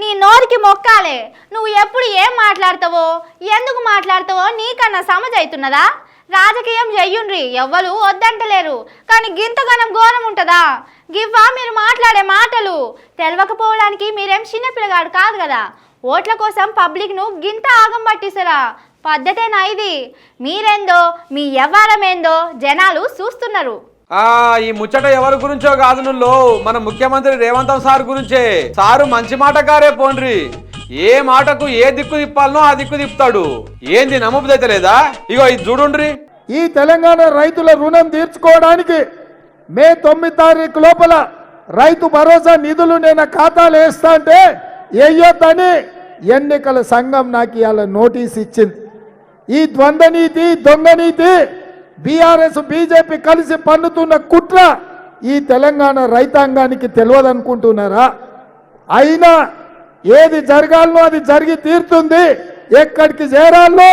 నీ నోరికి మొక్కాలే. నువ్వు ఎప్పుడు ఏం మాట్లాడతావో ఎందుకు మాట్లాడతావో నీకన్నా సమజైతున్నదా రాజకీయం చెయ్యుండ్రి ఎవ్వరు వద్దంటలేరు. కానీ గింతగనం ఘోరం ఉంటుందా? గివ్వా మీరు మాట్లాడే మాటలు? తెలవకపోవడానికి మీరేం చిన్నపిల్లగాడు కాదు కదా. ఓట్ల కోసం పబ్లిక్ను గింత ఆగం పట్టిస్తారా? పద్ధతేనా ఇది? మీరేందో మీ వ్యవహారం ఏందో జనాలు చూస్తున్నారు. ఈ ముచ్చట ఎవరి గురించో కాదు నువ్వు మన ముఖ్యమంత్రి రేవంత్ సార్ గురించే. సారు మంచి మాటకారే పోండ్రి ఏ మాటకు ఏ దిక్కు తిప్పాలనో ఆ దిక్కు తిప్పుతాడు ఏంది నమ్మబుదైతే లేదా? ఇగో ఇది చూడుండ్రి. ఈ తెలంగాణ రైతుల రుణం తీర్చుకోవడానికి మే తొమ్మిది తారీఖు లోపల రైతు భరోసా నిధులు నేను ఖాతాలు వేస్తా అంటే వేయొద్దని ఎన్నికల సంఘం నాకు ఇవాళ నోటీస్ ఇచ్చింది. ఈ ద్వంద్వ నీతి దొంగ నీతి బీఆర్ఎస్ బీజేపీ కలిసి పన్నుతున్న కుట్ర ఈ తెలంగాణ రైతాంగానికి తెలియదనుకుంటున్నారా? అయినా ఏది జరగాలనో అది జరిగి తీరుతుంది. ఎక్కడికి చేరాలో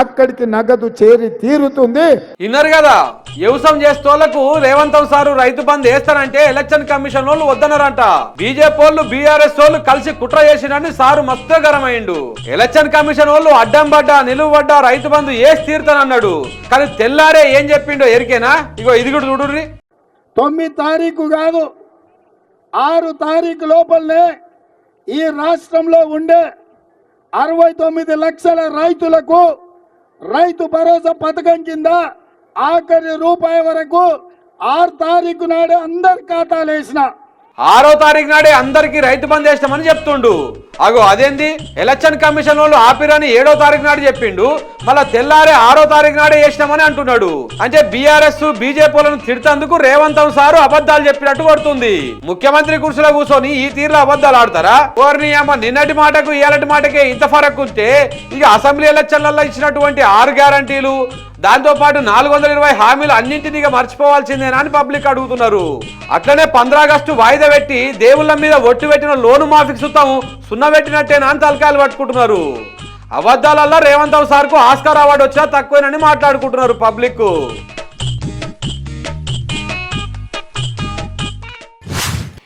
అక్కడికి నగదు చేరి తీరుతుంది. విన్నారు కదా వ్యవసాయం చేస్తోళ్ళకు రేవంత్ సారు రైతు బంద్ వేస్తారంటే ఎలక్షన్ కమిషన్ వాళ్ళు వద్దన్నారంట. బీజేపీ వాళ్ళు బీఆర్ఎస్ వాళ్ళు కలిసి కుట్ర చేసినని సారు మస్తు గరమైండు ఎలక్షన్ కమిషన్ వాళ్ళు అడ్డం పడ్డా నిలువ పడ్డా రైతు బంధు వేసి తీరుతానన్నాడు. కానీ తెల్లారే ఏం చెప్పిండో ఎరికేనా? ఇగో ఇది కూడా చూడుర్రి. తొమ్మిది తారీఖు కాదు ఆరు తారీఖు లోపలనే ఈ రాష్ట్రంలో ఉండే అరవై తొమ్మిది లక్షల రైతులకు రైతు భరోసా పథకం కింద ఆఖరి రూపాయి వరకు ఆరు తారీఖు నాడు అందరి ఖాతాలు వేసిన ఆరో తారీఖు నాడే అందరికి రైతు బంద్ చేస్తామని చెప్తుండు. అగో అదేంది? ఎలక్షన్ కమిషన్ వాళ్ళు ఆపిరని ఏడో తారీఖు నాడు చెప్పిండు. మళ్ళా తెల్లారే ఆరో తారీఖు నాడే చేసినామని అంటున్నాడు. అంటే బీఆర్ఎస్ బీజేపీలను తిడుతందుకు రేవంత్ సారు అబద్ధాలు చెప్పినట్టు కొడుతుంది. ముఖ్యమంత్రి కుర్చీలో కూర్చొని ఈ తీరులో అబద్ధాలు ఆడతారా? ఓర్ని అమ్మ నిన్నటి మాటకు ఏలటి మాటకే ఇంత ఫరక్ ఉంటే ఇక అసెంబ్లీ ఎలక్షన్లలో ఇచ్చినటువంటి ఆరు గ్యారంటీలు దాంతో పాటు నాలుగు వందల ఇరవై హామీలు అన్నింటినీ ఇక మర్చిపోవాల్సిందేనా అని పబ్లిక్ అడుగుతున్నారు. అట్లనే పంద్రాగస్టు వాయిదా పెట్టి దేవుళ్ళ మీద ఒట్టు పెట్టిన లోను మాఫీకి సుత్తం సున్న పెట్టినట్టేనా అని తలకాయలు పట్టుకుంటున్నారు. అబద్ధాలల్లో రేవంత్ సార్కు ఆస్కార్ అవార్డు వచ్చినా తక్కువేనని మాట్లాడుకుంటున్నారు పబ్లిక్